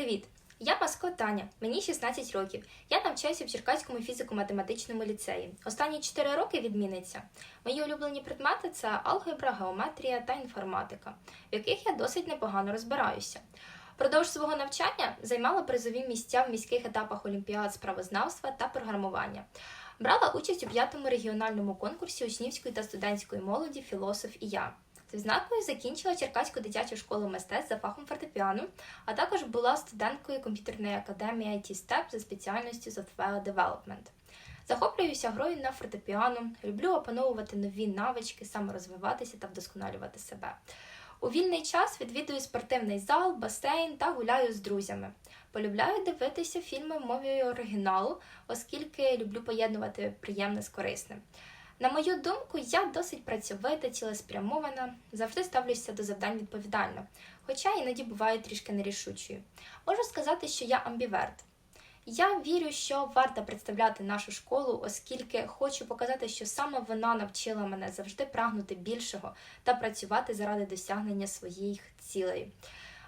привіт! Я Маско Таня, мені 16 років. Я навчаюся в Черкаському фізико-математичному ліцеї. Останні 4 роки відмінниця. Мої улюблені предмети це алгебра, геометрія та інформатика, в яких я досить непогано розбираюся. Продовж свого навчання займала призові місця в міських етапах олімпіад з правознавства та програмування. Брала участь у п'ятому регіональному конкурсі учнівської та студентської молоді Філософ і я. З відзнакою закінчила Черкаську дитячу школу мистецтв за фахом фортепіано, а також була студенткою комп'ютерної академії IT Step за спеціальністю Software Development. Захоплююся грою на фортепіано, люблю опановувати нові навички, саморозвиватися та вдосконалювати себе. У вільний час відвідую спортивний зал, басейн та гуляю з друзями. Полюбляю дивитися фільми мові оригіналу, оскільки люблю поєднувати приємне з корисним. На мою думку, я досить працьовита, цілеспрямована, завжди ставлюся до завдань відповідально, хоча іноді буваю трішки нерішучою. Можу сказати, що я амбіверт. Я вірю, що варто представляти нашу школу, оскільки хочу показати, що саме вона навчила мене завжди прагнути більшого та працювати заради досягнення своїх цілей.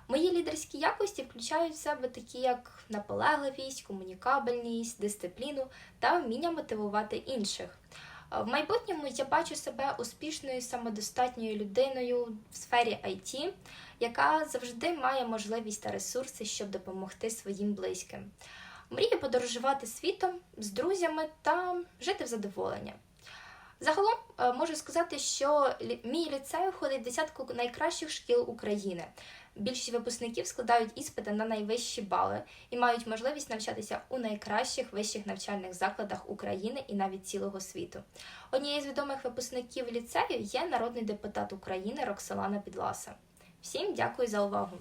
Мої лідерські якості включають в себе такі, як наполегливість, комунікабельність, дисципліну та вміння мотивувати інших. В майбутньому я бачу себе успішною самодостатньою людиною в сфері IT, яка завжди має можливість та ресурси, щоб допомогти своїм близьким. Мрію подорожувати світом з друзями та жити в задоволення. Загалом е, можу сказати, що мій ліцей входить в десятку найкращих шкіл України. Більшість випускників складають іспити на найвищі бали і мають можливість навчатися у найкращих вищих навчальних закладах України і навіть цілого світу. Однією з відомих випускників ліцею є народний депутат України Роксолана Підласа. Всім дякую за увагу!